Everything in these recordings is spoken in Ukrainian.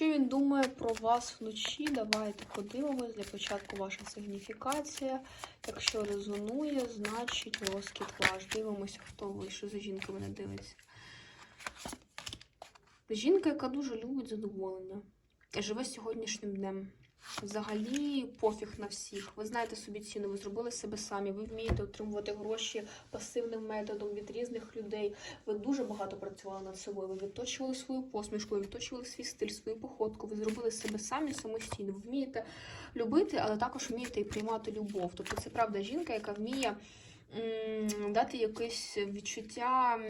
Що він думає про вас вночі? Давайте подивимось. Для початку ваша сигніфікація. Якщо резонує, значить розкіт ваш. Дивимося, хто ви, що за жінка мене дивиться. Жінка, яка дуже любить задоволення. Живе сьогоднішнім днем. Взагалі пофіг на всіх. Ви знаєте собі ціну, ви зробили себе самі, ви вмієте отримувати гроші пасивним методом від різних людей. Ви дуже багато працювали над собою. Ви відточували свою посмішку, ви відточували свій стиль, свою походку. Ви зробили себе самі самостійно. Ви вмієте любити, але також вмієте і приймати любов. Тобто це правда жінка, яка вміє дати якесь відчуття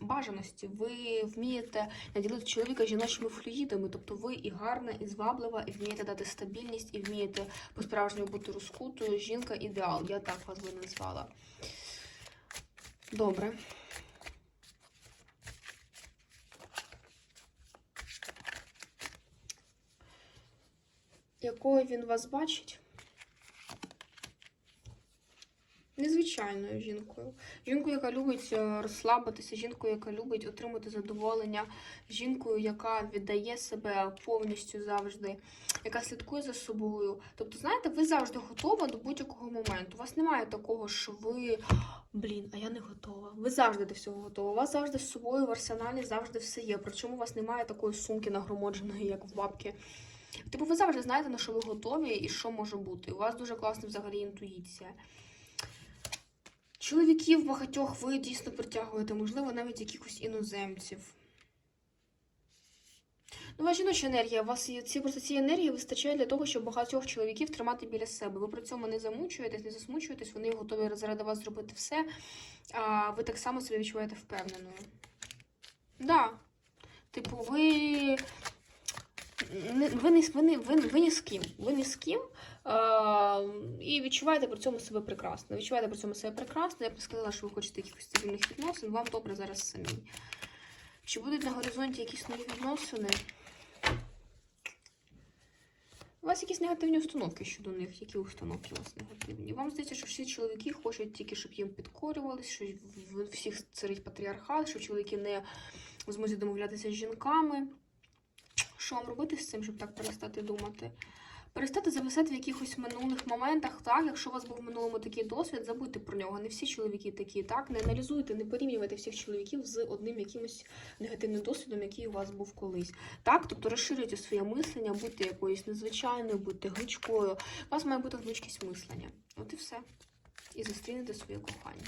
бажаності. Ви вмієте наділити чоловіка жіночими флюїдами. Тобто ви і гарна, і зваблива, і вмієте дати стабільність, і вмієте по-справжньому бути розкутою. Жінка ідеал. Я так вас би назвала. Добре. Якою він вас бачить? Незвичайною жінкою. Жінкою, яка любить е, розслабитися, жінкою, яка любить отримати задоволення, жінкою, яка віддає себе повністю завжди, яка слідкує за собою. Тобто, знаєте, ви завжди готова до будь-якого моменту. У вас немає такого, що ви. Блін, а я не готова. Ви завжди до всього готова. У вас завжди з собою в арсеналі завжди все є. Причому у вас немає такої сумки нагроможеної, як в бабки. Типу, ви завжди знаєте, на що ви готові і що може бути. У вас дуже класна взагалі інтуїція. Чоловіків багатьох ви дійсно притягуєте, можливо, навіть якихось іноземців. Ну, ваша жіноча енергія, у вас є ці просто цієї енергії вистачає для того, щоб багатьох чоловіків тримати біля себе. Ви при цьому не замучуєтесь, не засмучуєтесь, вони готові заради вас зробити все, а ви так само себе відчуваєте впевненою. Да. Типу, ви. Ви, не, ви, ви, ви ні з ким. Ви ні з ким. А, і відчуваєте при цьому себе прекрасно. Відчуваєте при цьому себе прекрасно. Я б сказала, що ви хочете якихось стабільних відносин, вам добре зараз самі. Чи будуть на горизонті якісь нові відносини? У вас якісь негативні установки щодо них. Які установки у вас негативні? Вам здається, що всі чоловіки хочуть тільки, щоб їм підкорювались, що всіх царить патріархат, що чоловіки не змозі домовлятися з жінками. Що вам робити з цим, щоб так перестати думати? Перестати зависати в якихось минулих моментах, так, якщо у вас був в минулому такий досвід, забудьте про нього. Не всі чоловіки такі, так, не аналізуйте, не порівнювайте всіх чоловіків з одним якимось негативним досвідом, який у вас був колись. Так, тобто розширюйте своє мислення, будьте якоюсь незвичайною, будьте гнучкою. У вас має бути гнучкість мислення. От і все. І зустрінете своє кохання.